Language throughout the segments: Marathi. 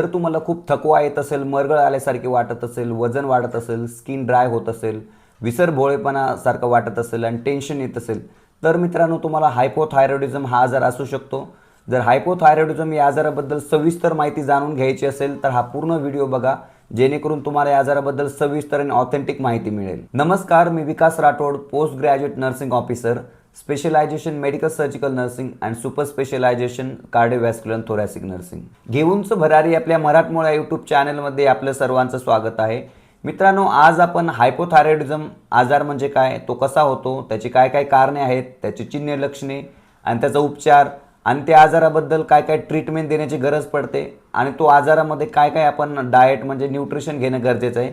जर तुम्हाला खूप थकवा येत असेल मरगळ आल्यासारखे वाटत असेल वजन वाढत असेल स्किन ड्राय होत असेल विसरभोळेपणासारखं वाटत असेल आणि टेन्शन येत असेल तर मित्रांनो तुम्हाला हायपोथायरॉइडिझम हा आजार असू शकतो. जर हायपोथायरॉइडिझम या आजाराबद्दल सविस्तर माहिती जाणून घ्यायची असेल तर हा पूर्ण व्हिडिओ बघा जेणेकरून तुम्हाला या आजाराबद्दल सविस्तर आणि ऑथेंटिक माहिती मिळेल. नमस्कार मी Vikas Rathod post graduate nursing officer specialisation medical surgical nursing and super specialisation cardiovascular thoracic nursing. घेऊनच भरारी आपल्या मराठमोळ्या यूट्यूब चॅनलमध्ये आपलं सर्वांचं स्वागत आहे. मित्रांनो आज आपण हायपोथायरॉइडिझम आजार म्हणजे काय तो कसा होतो त्याची काय काय कारणे आहेत त्याची चिन्ह लक्षणे आणि त्याचा उपचार आणि त्या आजाराबद्दल काय काय ट्रीटमेंट देण्याची गरज पडते आणि तो आजारामध्ये काय काय आपण डाएट म्हणजे न्यूट्रिशन घेणं गरजेचं आहे.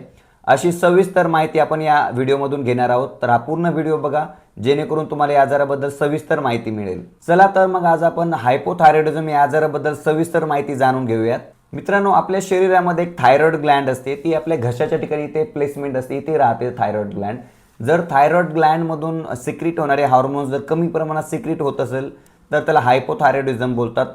अशी सविस्तर माहिती आपण या व्हिडिओमधून घेणार आहोत. तर हा पूर्ण व्हिडिओ बघा जेणेकरून तुम्हाला या आजाराबद्दल सविस्तर माहिती मिळेल. चला तर मग आज आपण हायपोथायरॉइडिझम या आजाराबद्दल सविस्तर माहिती जाणून घेऊयात. मित्रांनो आपल्या शरीरामध्ये एक थायरॉइड ग्लँड असते. ती आपल्या घशाच्या ठिकाणी इथे प्लेसमेंट असते. इथे राहते थायरॉइड ग्लँड जर थायरॉइड ग्लँडमधून सिक्रिट होणारे हार्मोन्स जर कमी प्रमाणात सिक्रिट होत असेल तर त्याला हायपोथायरॉइडिझम बोलतात.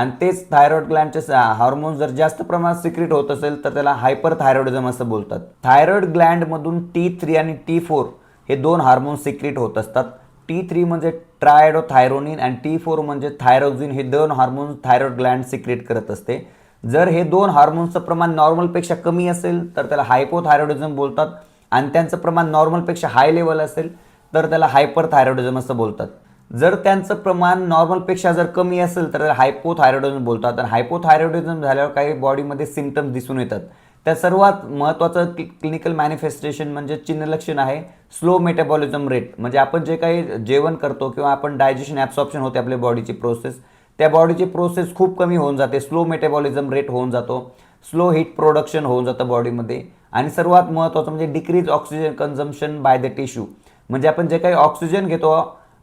आणि तेच थायरॉइड ग्लँडचे हार्मोन्स जर जास्त प्रमाणात सिक्रेट होत असेल तर त्याला हायपर थायरॉइडिझम असं बोलतात. थायरॉइड ग्लँडमधून टी थ्री आणि टी फोर हे दोन हार्मोन्स सिक्रेट होत असतात. टी थ्री म्हणजे ट्रायडोथायरोनिन आणि टी फोर म्हणजे थायरोक्झिन हे दोन हार्मोन्स थायरॉइड ग्लँड सिक्रेट करत असते. जर हे दोन हार्मोन्सचं प्रमाण नॉर्मलपेक्षा कमी असेल तर त्याला हायपोथायरॉइडिझम बोलतात. आणि त्यांचं प्रमाण नॉर्मलपेक्षा हाय लेवल असेल तर त्याला हायपर थायरॉइडिझम असं बोलतात. जर त्यांचं प्रमाण नॉर्मलपेक्षा जर कमी असेल तर हायपोथायरॉइडिझम बोलतात. आणि हायपोथायरॉइडिझम झाल्यावर काही बॉडीमध्ये सिमटम्स दिसून येतात. त्या सर्वात महत्त्वाचं क्लि क्लिनिकल मॅनिफेस्टेशन म्हणजे चिन्हलक्षण आहे स्लो मेटाबॉलिझम रेट म्हणजे आपण जे काही जेवण करतो किंवा आपण डायजेशन ॲब्सॉप्शन होते आपल्या बॉडीची प्रोसेस त्या बॉडीची प्रोसेस खूप कमी होऊन जाते. स्लो मेटाबॉलिझम रेट होऊन जातो. स्लो हीट प्रोडक्शन होऊन जातं बॉडीमध्ये आणि सर्वात महत्त्वाचं म्हणजे decrease oxygen consumption by the tissue म्हणजे आपण जे काही ऑक्सिजन घेतो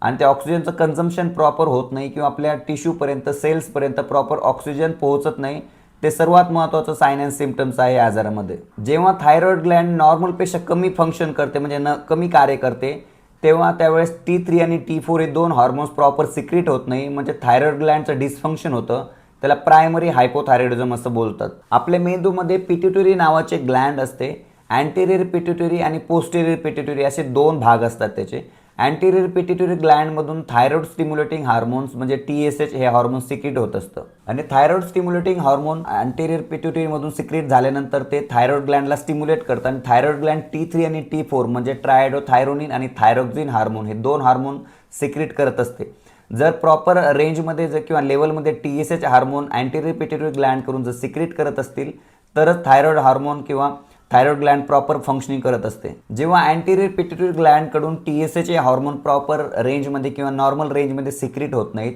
आणि त्या ऑक्सिजनचं कन्झम्पशन प्रॉपर होत नाही किंवा आपल्या टिश्यूपर्यंत सेल्सपर्यंत प्रॉपर ऑक्सिजन पोहोचत नाही ते सर्वात महत्त्वाचं सायन अँड सिमटम्स आहे आजारामध्ये. जेव्हा थायरॉइड ग्लँड नॉर्मलपेक्षा कमी फंक्शन करते म्हणजे न कमी कार्य करते तेव्हा त्यावेळेस टी थ्री आणि टी फोर हे दोन हॉर्मोन्स प्रॉपर सिक्रिट होत नाही. म्हणजे थायरॉइड ग्लँडचं डिसफंक्शन होतं. त्याला प्रायमरी हायपोथायरॉइडिझम असं बोलतात. आपल्या मेंदूमध्ये पिट्युटरी नावाचे ग्लँड असते. अँटेरियर पिट्युटरी आणि पोस्टेरियर पिट्युटरी असे दोन भाग असतात त्याचे. अँटेरियर पिट्युटरी ग्लँडमधून थायरॉइड स्टिम्युलेटिंग हार्मोन्स म्हणजे टी एस एच हे हार्मोन सिक्रीट होत असतं. आणि थायरॉइड स्टिम्युलेटिंग हार्मोन अँटेरियर पिट्युटरीमधून सिक्रीट झाल्यानंतर ते थायरॉइड ग्लँडला स्टिम्युलेट करतं. आणि थायरॉइड ग्लँड टी थ्री आणि टी फोर म्हणजे ट्रायडोथायरोनिन आणि थायरोक्झिन हार्मोन हे दोन हार्मोन सिक्रीट करत असते. जर प्रॉपर रेंजमध्ये जर किंवा लेवलमध्ये T S H hormone anterior pituitary gland करून जर सिक्रीट करत असतील तरच थायरॉइड हार्मोन किंवा थायरॉइड ग्लँड प्रॉपर फंक्शनिंग करत असते. जेव्हा अँटेरियर पिट्युटरी ग्लँडकडून टी एस एचे हॉर्मोन प्रॉपर रेंजमध्ये किंवा नॉर्मल रेंजमध्ये सिक्रेट होत नाहीत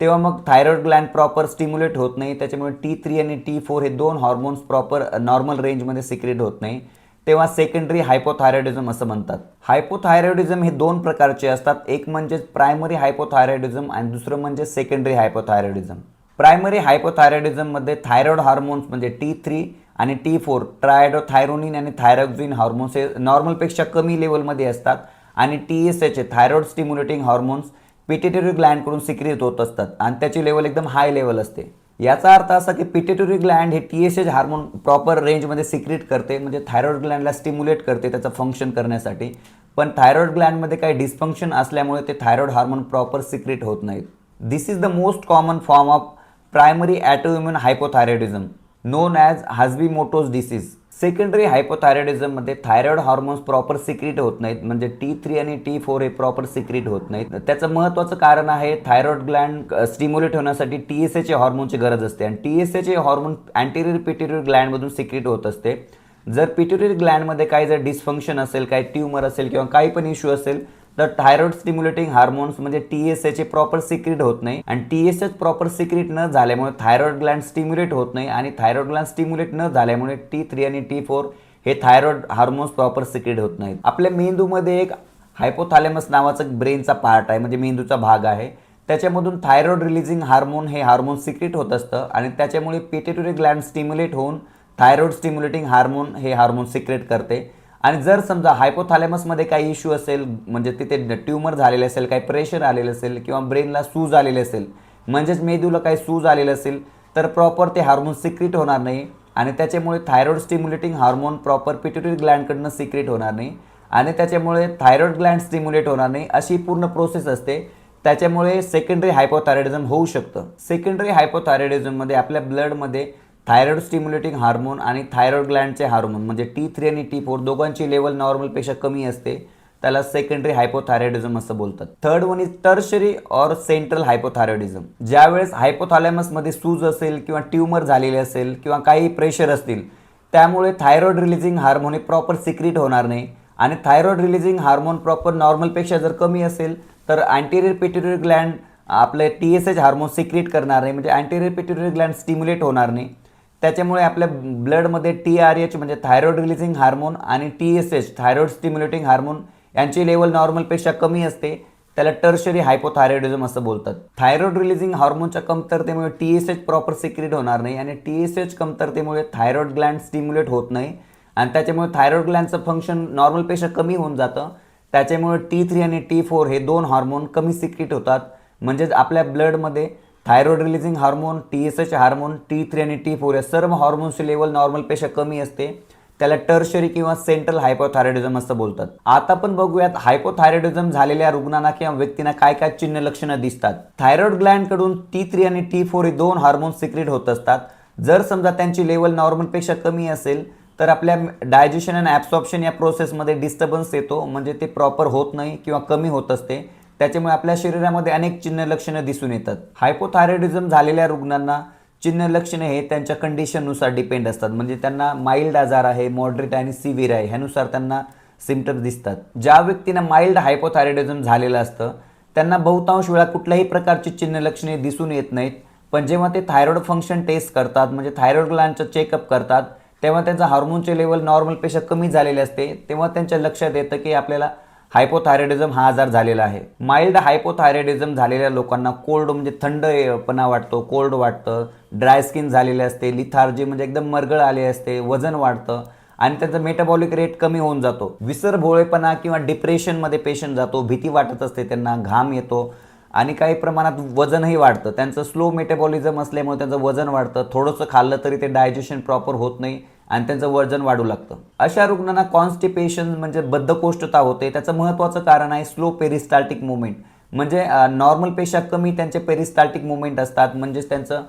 तेव्हा मग थायरॉइड ग्लँड प्रॉपर स्टिम्युलेट होत नाही त्याच्यामुळे टी थ्री आणि टी फोर हे दोन हॉर्मोन्स प्रॉपर नॉर्मल रेंजमध्ये सिक्रेट होत नाही. तेव्हा सेकंडरी हायपोथायरॉइडिझम असं म्हणतात. हायपोथायरॉइडिझम हे दोन प्रकारचे असतात. एक म्हणजे प्रायमरी हायपोथायरॉइडिझम आणि दुसरं म्हणजे सेकंडरी हायपोथायरॉइडिझम प्रायमरी हायपोथायरॉइडिझममध्ये थायरॉइड हार्मोन्स म्हणजे टी थ्री आणि टी फोर ट्रायडोथायरोनिन आणि थायरॉक्झिन हार्मोन्स हे नॉर्मलपेक्षा कमी लेवलमध्ये असतात. आणि T S H thyroid stimulating hormones pituitary ग्लँडकडून secrete होत असतात. आणि त्याची लेवल एकदम हाय लेवल असते. याचा अर्थ असा की पिटेटरी ग्लँड हे T S H hormone proper रेंजमध्ये सिक्रिट करते म्हणजे थायरॉइड ग्लँडला स्टिम्युलेट करते त्याचं फंक्शन करण्यासाठी. पण थायरॉइड ग्लँडमध्ये काही डिस्फंक्शन असल्यामुळे ते थायरॉइड हार्मोन प्रॉपर सिक्रिट होत नाहीत. This is the most common form of primary autoimmune hypothyroidism known as Hashimoto's disease secondary हायपोथायरॉइडिझममध्ये thyroid hormones proper secrete होत नाहीत. म्हणजे टी थ्री आणि टी फोर हे प्रॉपर सिक्रिट होत नाहीत. त्याचं महत्त्वाचं कारण आहे थायरॉइड ग्लँड स्टिम्युलेट होण्यासाठी टी एस एच हॉर्मोनची गरज असते. आणि T S H hormone anterior pituitary ग्लँडमधून secrete होत असते. जर पिट्युटरी ग्लँडमध्ये काही जर डिस्फंक्शन असेल काही ट्यूमर असेल किंवा काही पण इश्यू असेल तर थायरॉइड स्टिम्युलेटिंग हार्मोन्स म्हणजे टी एस प्रॉपर सिक्रिट होत नाही. आणि T S H proper secrete न झाल्यामुळे थायरॉइड ग्लँड स्टिम्युलेट होत नाही आणि थायरॉइड ग्लँड स्टिम्युलेट न झाल्यामुळे टी थ्री आणि टी फोर हे थायरॉइड हार्मोन्स प्रॉपर सिक्रिट होत नाहीत. आपल्या मेंदूमध्ये एक हायपोथॅलेमस नावाचा ब्रेनचा पार्ट आहे म्हणजे मेंदूचा भाग आहे. त्याच्यामधून थायरॉइड रिलीजिंग हार्मोन हे हार्मोन सिक्रिट होत असतं आणि त्याच्यामुळे पिटेटरी ग्लँड स्टिम्युलेट होऊन थायरॉइड स्टिम्युलेटिंग हार्मोन हे हार्मोन सिक्रेट करते. आणि जर समजा हायपोथालेमसमध्ये काही इश्यू असेल म्हणजे तिथे ट्यूमर झालेले असेल काही प्रेशर आलेलं असेल किंवा ब्रेनला सूज आलेले असेल म्हणजेच मेंदूला काही सूज आलेलं असेल तर प्रॉपर ते हार्मोन सिक्रिट होणार नाही आणि त्याच्यामुळे thyroid stimulating hormone proper pituitary ग्लँडकडनं secrete होणार नाही आणि त्याच्यामुळे थायरॉइड ग्लँड स्टिम्युलेट होणार नाही अशी पूर्ण प्रोसेस असते. त्याच्यामुळे सेकंडरी हायपोथायरॉइडिझम होऊ शकतं. सेकंडरी हायपोथायरॉइडिझममध्ये आपल्या ब्लडमध्ये थायरॉइड स्टिम्युलेटिंग हार्मोन आणि थायरॉइड ग्लँडचे हार्मोन म्हणजे टी थ्री आणि टी फोर दोघांची लेवल नॉर्मलपेक्षा कमी असते. त्याला सेकंडरी हायपोथायरॉइडिझम असं बोलतात. Third one is tertiary or central hypothyroidism ज्यावेळेस हायपोथालॅमसमध्ये सूज असेल किंवा ट्यूमर झालेले असेल किंवा काही प्रेशर असतील त्यामुळे थायरॉइड रिलीजिंग हार्मोन हे प्रॉपर सिक्रिट होणार नाही. आणि थायरॉइड रिलीजिंग हार्मोन प्रॉपर नॉर्मलपेक्षा जर कमी असेल तर अँटेरियर पिट्युटरी ग्लँड आपले T S H hormone secrete करणार नाही. म्हणजे अँटेरियर पिट्युटरी ग्लँड स्टिम्युलेट होणार नाही. त्याच्यामुळे आपल्या ब्लडमध्ये टी आर एच म्हणजे थायरॉइड रिलीजिंग हार्मोन आणि T S H thyroid stimulating hormone यांची लेवल नॉर्मलपेक्षा कमी असते. त्याला टर्शरी हायपोथायरॉइडिझम असं बोलतात. थायरॉइड रिलीजिंग हार्मोनच्या कमतरतेमुळे T S H proper secrete होणार नाही आणि टी एस एच कमतरतेमुळे थायरॉइड ग्लँड स्टिम्युलेट होत नाही. आणि त्याच्यामुळे थायरॉइड ग्लँडचं फंक्शन नॉर्मलपेक्षा कमी होऊन जातं. त्याच्यामुळे टी थ्री आणि टी फोर हे दोन हार्मोन कमी सिक्रिट होतात. म्हणजेच आपल्या ब्लडमध्ये thyroid releasing hormone T S H hormone T three आणि टी फोर या सर्व हार्मोन्सची लेवल नॉर्मलपेक्षा कमी असते. त्याला टर्शरी किंवा सेंट्रल हायपोथायरॉइडिझम असं बोलतात. आता पण बघूयात हायपोथायरॉइडिझम झालेल्या रुग्णांना किंवा व्यक्तींना काय काय चिन्ह लक्षणं दिसतात. थायरॉइड ग्लँडकडून टी थ्री आणि टी फोर हे दोन हार्मोन सिक्रेट होत असतात. जर समजा त्यांची लेवल नॉर्मलपेक्षा कमी असेल तर आपल्या डायजेशन अँड ॲब्सॉर्प्शन या प्रोसेसमध्ये डिस्टर्बन्स येतो. म्हणजे ते प्रॉपर होत नाही किंवा कमी होत असते. त्याच्यामुळे आपल्या शरीरामध्ये अनेक चिन्ह लक्षणं दिसून येतात. हायपोथायरॉइडिझम झालेल्या रुग्णांना चिन्ह लक्षणे हे त्यांच्या कंडिशननुसार डिपेंड असतात. म्हणजे त्यांना माइल्ड आजार आहे मॉडरेट आणि सिव्हिअर आहे ह्यानुसार त्यांना सिमटम्स दिसतात. ज्या व्यक्तींना माइल्ड हायपोथायरॉइडिझम झालेलं असतं त्यांना बहुतांश वेळा कुठल्याही प्रकारची चिन्ह लक्षणे दिसून येत नाहीत. पण जेव्हा ते थायरॉइड फंक्शन टेस्ट करतात म्हणजे थायरॉइड ग्लँडचं चेकअप करतात तेव्हा त्यांचा हार्मोनचे लेवल नॉर्मलपेक्षा कमी झालेले असते. तेव्हा त्यांच्या लक्षात येतं की आपल्याला हायपोथायरॉइडिझम हा आजार झालेला आहे. माइल्ड हायपोथायरॉइडिझम झालेल्या लोकांना कोल्ड म्हणजे थंडपणा वाटतो कोल्ड वाटतं ड्राय स्किन झालेली असते लिथार्जी म्हणजे एकदम मरगळ आले असते वजन वाढतं आणि त्यांचा मेटाबॉलिक रेट कमी होऊन जातो. विसरभोळेपणा किंवा डिप्रेशनमध्ये पेशंट जातो भीती वाटत असते त्यांना घाम येतो आणि काही प्रमाणात वजनही वाढतं. त्यांचं स्लो मेटाबॉलिझम असल्यामुळे त्यांचं वजन वाढतं. थोडंसं खाल्लं तरी ते डायजेशन प्रॉपर होत नाही. आणि त्यांचं वजन वाढू लागतं. अशा रुग्णांना कॉन्स्टिपेशन म्हणजे बद्धकोष्ठता होते. त्याचं महत्त्वाचं कारण आहे स्लो पेरिस्टाल्टिक मुवमेंट म्हणजे नॉर्मलपेक्षा कमी त्यांचे पेरिस्टाल्टिक मुवमेंट असतात. म्हणजेच त्यांचं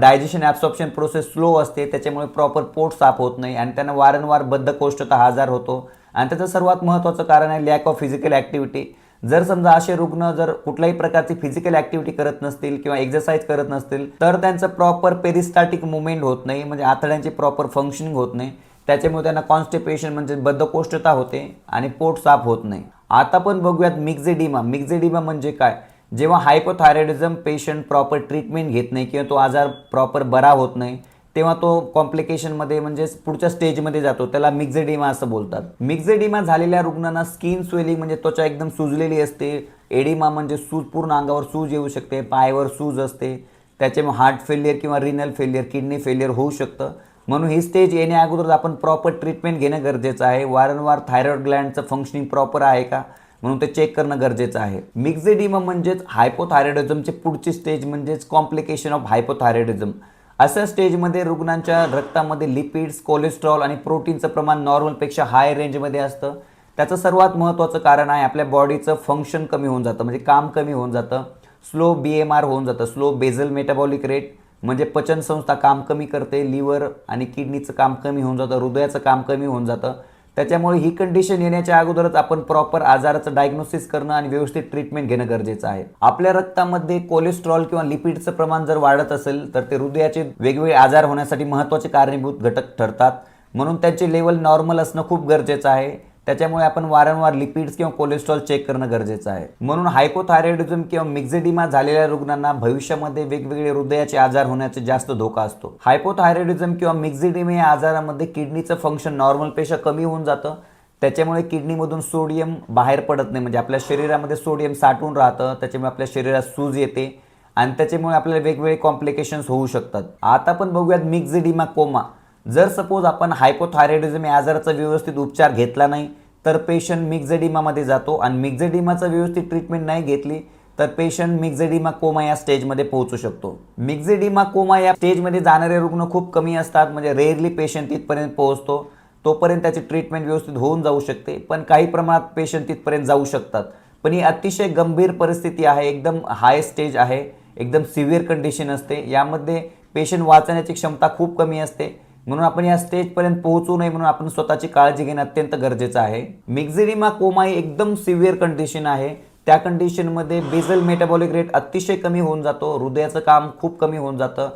डायजेशन ॲब्सॉप्शन प्रोसेस स्लो असते. त्याच्यामुळे प्रॉपर पोट साफ होत नाही आणि त्यांना वारंवार बद्धकोष्ठता आजार होतो. आणि त्याचं सर्वात महत्त्वाचं कारण आहे लॅक ऑफ फिजिकल ॲक्टिव्हिटी जर समजा असे रुग्ण जर कुठल्याही प्रकारची फिजिकल ॲक्टिव्हिटी करत नसतील किंवा एक्सरसाइज करत नसतील तर त्यांचं प्रॉपर पेरिस्टाटिक मुवमेंट होत नाही म्हणजे आतड्यांची प्रॉपर फंक्शनिंग होत नाही. त्याच्यामुळे त्यांना कॉन्स्टिपेशन म्हणजे बद्धकोष्ठता होते आणि पोट साफ होत नाही. आता पण बघूयात मिक्झेडिमा मिक्झेडिमा म्हणजे काय? जेव्हा हायपोथायरॉइडिझम पेशंट प्रॉपर ट्रीटमेंट घेत नाही किंवा तो आजार प्रॉपर बरा होत नाही तेव्हा तो कॉम्प्लिकेशनमध्ये म्हणजे पुढच्या स्टेजमध्ये जातो. त्याला मिक्झेडिमा असं बोलतात. मिक्झेडिमा झालेल्या रुग्णांना स्किन स्वेलिंग म्हणजे त्वचा एकदम सुजलेली असते. एडिमा म्हणजे सूज पूर्ण अंगावर सूज येऊ शकते पायावर सूज असते. त्याच्यामुळे हार्ट फेलियर किंवा रिनल फेलियर किडनी फेलियर होऊ शकतं. म्हणून ही स्टेज येण्या अगोदर आपण प्रॉपर ट्रीटमेंट घेणं गरजेचं आहे. वारंवार थायरॉइड ग्लँडचं फंक्शनिंग प्रॉपर आहे का? म्हणून ते चेक करणं गरजेचं आहे. मिक्झेडिमा म्हणजेच हायपोथायरॉइडिझमची पुढची स्टेज म्हणजेच कॉम्प्लिकेशन ऑफ हायपोथायरॉइडिझम अशा स्टेजमध्ये रुग्णांच्या रक्तामध्ये लिपिड्स कोलेस्ट्रॉल आणि प्रोटीनचं प्रमाण नॉर्मलपेक्षा हाय रेंजमध्ये असतं. त्याचं सर्वात महत्त्वाचं कारण आहे आपल्या बॉडीचं फंक्शन कमी होऊन जातं म्हणजे काम कमी होऊन जातं. स्लो बी एम आर होऊन जातं स्लो बेझल मेटाबॉलिक रेट म्हणजे पचनसंस्था काम कमी करते लिव्हर आणि किडनीचं काम कमी होऊन जातं हृदयाचं काम कमी होऊन जातं. त्याच्यामुळे ही कंडिशन येण्याच्या अगोदरच आपण प्रॉपर आजाराचं डायग्नोसिस करणं आणि व्यवस्थित ट्रीटमेंट घेणं गरजेचं आहे. आपल्या रक्तामध्ये कोलेस्ट्रॉल किंवा लिपिडचं प्रमाण जर वाढत असेल तर ते हृदयाचे वेगवेगळे आजार होण्यासाठी महत्त्वाचे कारणीभूत घटक ठरतात. म्हणून त्यांचे लेवल नॉर्मल असणं खूप गरजेचं आहे. त्याच्यामुळे आपण वारंवार लिपिड्स किंवा कोलेस्ट्रॉल चेक करणं गरजेचं आहे. म्हणून हायपोथायरॉइडिझम किंवा मिक्झेडिमा झालेल्या रुग्णांना भविष्यामध्ये वेगवेगळे हृदयाचे आजार होण्याचा जास्त धोका असतो. हायपोथायरॉइडिझम किंवा मिक्झेडिमा या आजारामध्ये किडनीचं फंक्शन नॉर्मलपेक्षा कमी होऊन जातं. त्याच्यामुळे किडनीमधून सोडियम बाहेर पडत नाही. म्हणजे आपल्या शरीरामध्ये सोडियम साठून राहतं. त्याच्यामुळे आपल्या शरीरात सूज येते. आणि त्याच्यामुळे आपल्याला वेगवेगळे कॉम्प्लिकेशन्स होऊ शकतात. आता पण बघूयात मिक्झेडिमा कोमा जर सपोज आपण हायपोथायरॉइडिझम या आजाराचा व्यवस्थित उपचार घेतला नाही तर पेशंट मिक्झेडिमामध्ये जातो. आणि मिक्झडिमाचं व्यवस्थित ट्रीटमेंट नाही घेतली तर पेशंट मिक्झेडिमा कोमा या स्टेजमध्ये पोहोचू शकतो. मिक्झेडिमा कोमा या स्टेजमध्ये जाणारे रुग्ण खूप कमी असतात म्हणजे रेअरली पेशंट तिथपर्यंत पोहोचतो. तोपर्यंत त्याची ट्रीटमेंट व्यवस्थित होऊन जाऊ शकते पण काही प्रमाणात पेशंट तिथपर्यंत जाऊ शकतात. पण ही अतिशय गंभीर परिस्थिती आहे एकदम हाय स्टेज आहे एकदम सिव्हिअर कंडिशन असते. यामध्ये पेशंट वाचण्याची क्षमता खूप कमी असते. म्हणून आपण या स्टेजपर्यंत पोहोचू नये म्हणून आपण स्वतःची काळजी घेणं अत्यंत गरजेचं आहे. मिक्झिडिमा कोमा ही एकदम सिव्हिअर कंडिशन आहे. त्या कंडिशनमध्ये बेझल मेटाबॉलिक रेट अतिशय कमी होऊन जातो. हृदयाचं काम खूप कमी होऊन जातं.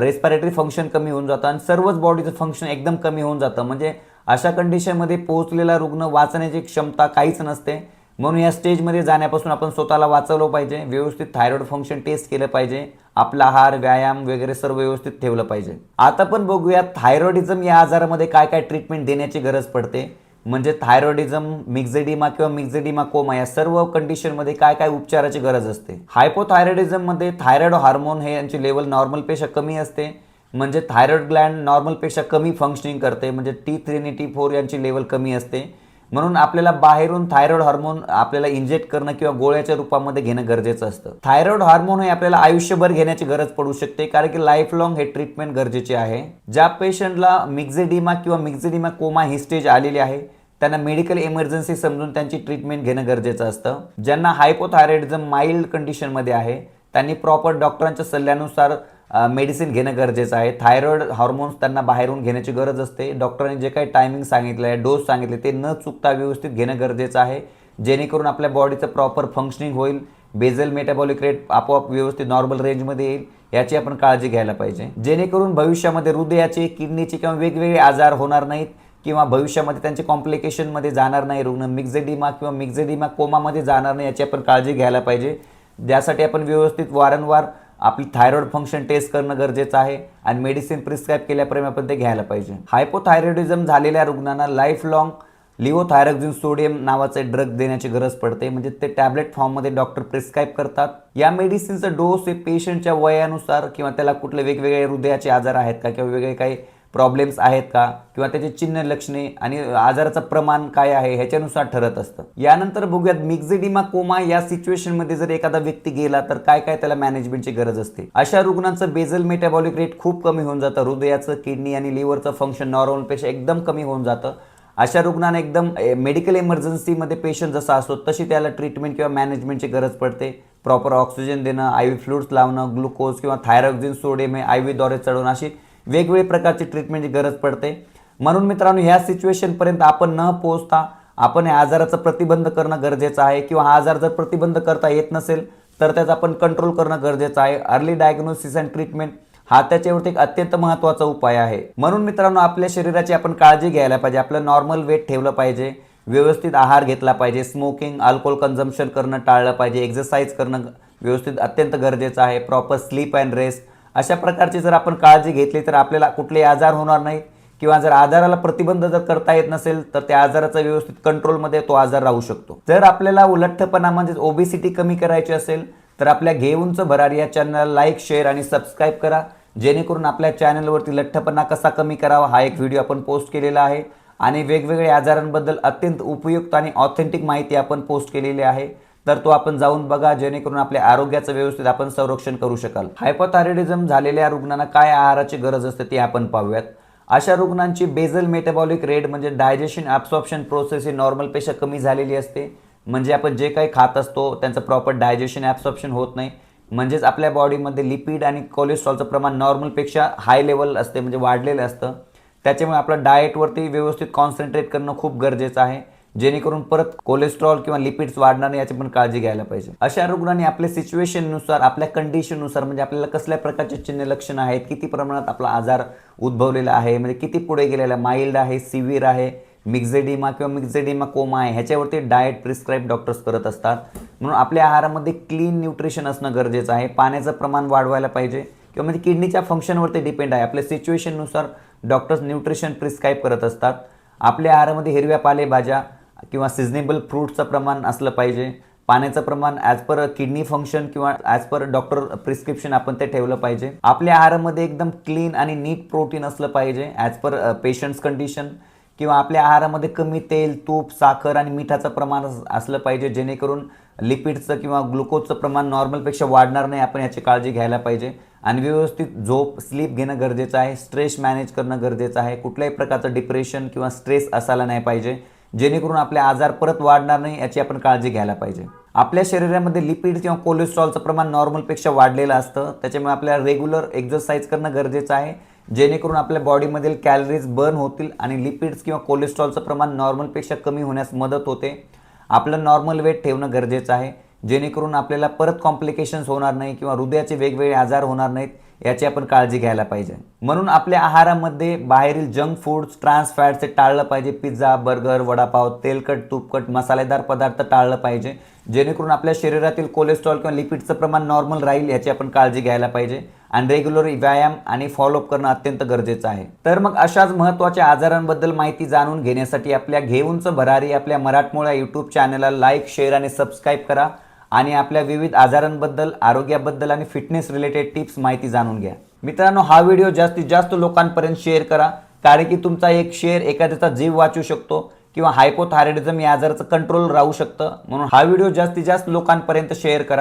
रेस्पिरेटरी फंक्शन कमी होऊन जातं आणि सर्वच बॉडीचं फंक्शन एकदम कमी होऊन जातं. म्हणजे अशा कंडिशनमध्ये पोहोचलेला रुग्ण वाचण्याची क्षमता काहीच नसते. म्हणून या स्टेजमध्ये जाण्यापासून आपण स्वतःला वाचवलं पाहिजे. व्यवस्थित थायरॉइड फंक्शन टेस्ट केलं पाहिजे. आपला आहार व्यायाम वगैरे सर्व व्यवस्थित ठेवलं पाहिजे. आता पण बघूया थायरॉइडिझम या आजारामध्ये काय काय ट्रीटमेंट देण्याची गरज पडते. म्हणजे थायरॉइडिझम मिक्झेडिमा किंवा मिक्झेडिमा कोमा या सर्व कंडिशनमध्ये काय काय उपचाराची गरज असते. हायपोथायरॉइडिझममध्ये थायरॉइड हार्मोन हे यांची लेवल नॉर्मलपेक्षा कमी असते. म्हणजे थायरॉइड ग्लँड नॉर्मलपेक्षा कमी फंक्शनिंग करते. म्हणजे टी थ्री आणि टी फोर यांची लेवल कमी असते. म्हणून आपल्याला बाहेरून थायरॉइड हार्मोन आपल्याला इंजेक्ट करणं किंवा गोळ्याच्या रूपामध्ये घेणं गरजेचं असतं. थायरॉइड हार्मोन हे आपल्याला आयुष्यभर घेण्याची गरज पडू शकते कारण की लाईफ लॉंग हे ट्रीटमेंट गरजेचे आहे. ज्या पेशंटला मिक्झेडिमा किंवा मिक्झेडिमा कोमा ही स्टेज आलेली आहे त्यांना मेडिकल इमर्जन्सी समजून त्यांची ट्रीटमेंट घेणं गरजेचं असतं. ज्यांना हायपोथायरॉइडिझम माइल्ड कंडिशनमध्ये आहे त्यांनी प्रॉपर डॉक्टरांच्या सल्ल्यानुसार मेडिसिन घेणं गरजेचं आहे. थायरॉइड हॉर्मोन्स त्यांना बाहेरून घेण्याची गरज असते. डॉक्टरांनी जे काही टायमिंग सांगितलं आहे डोस सांगितले ते न चुकता व्यवस्थित घेणं गरजेचं आहे. जेणेकरून आपल्या बॉडीचं प्रॉपर फंक्शनिंग होईल. बेझल मेटाबॉलिक रेट आपोआप व्यवस्थित नॉर्मल रेंजमध्ये येईल. याची आपण काळजी घ्यायला पाहिजे. जेणेकरून भविष्यामध्ये हृदयाचे किडनीचे किंवा वेगवेगळे आजार होणार नाहीत किंवा भविष्यामध्ये त्यांचे कॉम्प्लिकेशनमध्ये जाणार नाही रुग्ण मिक्झेडिमा किंवा मिक्झेडिमा कोमामध्ये जाणार नाही याची आपण काळजी घ्यायला पाहिजे. ज्यासाठी आपण व्यवस्थित वारंवार आपली थायरॉइड फंक्शन टेस्ट करणं गरजेचं आहे आणि मेडिसिन प्रिस्क्राईब केल्याप्रमाणे आपण ते घ्यायला पाहिजे. हायपोथायरॉइडिझम झालेल्या रुग्णांना लाईफ लाँग लिओथायरॉक्झिन सोडियम नावाचे ड्रग देण्याची गरज पडते. म्हणजे ते टॅबलेट फॉर्ममध्ये डॉक्टर प्रिस्क्राईब करतात. या मेडिसिनचा डोस हे पेशंटच्या वयानुसार किंवा त्याला कुठले वेगवेगळे हृदयाचे आजार आहेत का किंवा वेगळे काही प्रॉब्लेम्स आहेत का? किंवा त्याचे चिन्ह लक्षणे आणि आजाराचं प्रमाण काय आहे ह्याच्यानुसार ठरत असतं. यानंतर बघूयात मिक्झिडिमा कोमा या सिच्युएशनमध्ये जर एखादा व्यक्ती गेला तर काय काय त्याला मॅनेजमेंटची गरज असते? अशा रुग्णांचं बेझल मेटाबॉलिक रेट खूप कमी होऊन जातं. हृदयाचं किडनी आणि लिव्हरचं फंक्शन नॉर्मलपेक्षा एकदम कमी होऊन जातं. अशा रुग्णांना एकदम मेडिकल इमर्जन्सीमध्ये पेशंट जसा असतो तशी त्याला ट्रीटमेंट किंवा मॅनेजमेंटची गरज पडते. प्रॉपर ऑक्सिजन देणं आय व्ही फ्लुड्स लावणं ग्लुकोज किंवा थायरॉक्झिन सोडियम हे आय व्हीद्वारे चढवणं अशी वेगवेगळ्या प्रकारची ट्रीटमेंटची गरज पडते. म्हणून मित्रांनो ह्या सिच्युएशनपर्यंत आपण न पोहोचता आपण या आजाराचा प्रतिबंध करणं गरजेचं आहे किंवा हा आजार जर प्रतिबंध करता येत नसेल तर त्याचा आपण कंट्रोल करणं गरजेचं आहे. अर्ली डायग्नोसिस अँड ट्रीटमेंट हा त्याच्यावरती एक अत्यंत महत्त्वाचा उपाय आहे. म्हणून मित्रांनो आपल्या शरीराची आपण काळजी घ्यायला पाहिजे. आपलं नॉर्मल वेट ठेवलं पाहिजे. व्यवस्थित आहार घेतला पाहिजे. स्मोकिंग अल्कोहोल कन्झम्पशन करणं टाळलं पाहिजे. एक्सरसाइज करणं व्यवस्थित अत्यंत गरजेचं आहे. प्रॉपर स्लीप अँड रेस्ट अशा प्रकारची जर आपण काळजी घेतली तर आपल्याला कुठलेही आजार होणार नाहीत. किंवा जर आजाराला प्रतिबंध जर करता येत नसेल तर त्या आजाराचा व्यवस्थित कंट्रोलमध्ये तो आजार राहू शकतो. जर आपल्याला उलठ्ठपणा म्हणजेच ओबेसिटी कमी करायची असेल तर आपल्या घेऊनच भरार या चॅनलला लाईक शेअर आणि सबस्क्राईब करा. जेणेकरून आपल्या चॅनलवरती लठ्ठपणा कसा कमी करावा हा एक व्हिडिओ आपण पोस्ट केलेला आहे. आणि वेगवेगळ्या आजारांबद्दल अत्यंत उपयुक्त आणि ऑथेंटिक माहिती आपण पोस्ट केलेली आहे. तर तो आपण जाऊन बघा जेणेकरून आपल्या आरोग्याचं व्यवस्थित आपण संरक्षण करू शकाल. हायपोथायरॉइडिझम झालेल्या रुग्णांना काय आहाराची गरज असते ती आपण पाहूयात. अशा रुग्णांची बेझल मेटाबॉलिक रेट म्हणजे डायजेशन ॲब्सॉप्शन प्रोसेस ही नॉर्मलपेक्षा कमी झालेली असते. म्हणजे आपण जे काही खात असतो त्यांचं प्रॉपर डायजेशन ॲब्सॉप्शन होत नाही. म्हणजेच आपल्या बॉडीमध्ये लिपिड आणि कोलेस्ट्रॉलचं प्रमाण नॉर्मलपेक्षा हाय लेवल असते म्हणजे वाढलेलं असतं. त्याच्यामुळे आपलं डाएटवरती व्यवस्थित कॉन्सन्ट्रेट करणं खूप गरजेचं आहे. जेणेकरून परत कोलेस्ट्रॉल किंवा लिपिड्स वाढणार नाही याची पण काळजी घ्यायला पाहिजे. अशा रुग्णांनी आपल्या सिच्युएशननुसार आपल्या कंडिशननुसार म्हणजे आपल्याला कसल्या प्रकारचे चिन्ह लक्षणं आहेत किती प्रमाणात आपला आजार उद्भवलेला आहे म्हणजे किती पुढे गेलेला माइल्ड आहे सिव्हिअर आहे मिक्झेडिमा किंवा मिक्झेडिमा कोमा आहे ह्याच्यावरती डाएट प्रिस्क्राईब डॉक्टर्स करत असतात. म्हणून आपल्या आहारामध्ये क्लीन न्यूट्रिशन असणं गरजेचं आहे. पाण्याचं प्रमाण वाढवायला पाहिजे किंवा म्हणजे किडनीच्या फंक्शनवरती डिपेंड आहे. आपल्या सिच्युएशननुसार डॉक्टर्स न्यूट्रिशन प्रिस्क्राईब करत असतात. आपल्या आहारामध्ये हिरव्या पालेभाज्या किंवा सिझनेबल फ्रूटचं प्रमाण असलं पाहिजे. पाण्याचं प्रमाण ॲज पर किडनी फंक्शन किंवा ॲज पर डॉक्टर प्रिस्क्रिप्शन आपण ते ठेवलं पाहिजे. आपल्या आहारामध्ये एकदम क्लीन आणि नीट प्रोटीन असलं पाहिजे ॲज पर पेशंट्स कंडिशन किंवा आपल्या आहारामध्ये कमी तेल तूप साखर आणि मिठाचं प्रमाण असलं पाहिजे जेणेकरून लिपिडचं किंवा ग्लुकोजचं प्रमाण नॉर्मलपेक्षा वाढणार नाही आपण याची काळजी घ्यायला पाहिजे. आणि व्यवस्थित झोप स्लीप घेणं गरजेचं आहे स्ट्रेस मॅनेज करणं गरजेचं आहे. कुठल्याही प्रकारचं डिप्रेशन किंवा स्ट्रेस असायला नाही पाहिजे. जेणेकरून आपले आजार परत वाढणार नाही याची आपण काळजी घ्यायला पाहिजे. आपल्या शरीरामध्ये लिपिड किंवा कोलेस्ट्रॉलचं प्रमाण नॉर्मलपेक्षा वाढलेलं असतं त्याच्यामुळे आपल्याला रेग्युलर एक्झरसाईज करणं गरजेचं आहे. जेणेकरून आपल्या बॉडीमधील कॅलरीज बर्न होतील आणि लिपिड्स किंवा कोलेस्ट्रॉलचं प्रमाण नॉर्मलपेक्षा कमी होण्यास मदत होते. आपलं नॉर्मल वेट ठेवणं गरजेचं आहे. जेणेकरून आपल्याला परत कॉम्प्लिकेशन्स होणार नाही किंवा हृदयाचे वेगवेगळे आजार होणार नाहीत. याची आपण काळजी घ्यायला पाहिजे. म्हणून आपल्या आहारामध्ये बाहेरील जंक फूड्स ट्रान्स फॅट्स हे टाळलं पाहिजे. पिझ्झा बर्गर वडापाव तेलकट तुपकट मसालेदार पदार्थ टाळलं पाहिजे. जेणेकरून आपल्या शरीरातील कोलेस्ट्रॉल किंवा लिपिडचं प्रमाण नॉर्मल राहील याची आपण काळजी घ्यायला पाहिजे. आणि रेग्युलर व्यायाम आणि फॉलोअप करणं अत्यंत गरजेचं आहे. तर मग अशाच महत्त्वाच्या आजारांबद्दल माहिती जाणून घेण्यासाठी आपल्या घेऊनचं भरारी आपल्या मराठमोळ्या यूट्यूब चॅनलला लाईक शेअर आणि सबस्क्राईब करा. आणि आपल्या विविध आजारांबद्दल आरोग्याबद्दल आणि फिटनेस रिलेटेड टिप्स माहिती जाणून घ्या. मित्रांनो हा व्हिडिओ जास्तीत जास्त लोकांपर्यंत शेअर करा कारण की तुमचा एक शेअर एखाद्याचा जीव वाचू शकतो किंवा हायपोथायरॉइडिझम या आजाराचं कंट्रोल राहू शकतं. म्हणून हा व्हिडिओ जास्तीत जास्त लोकांपर्यंत शेअर करा.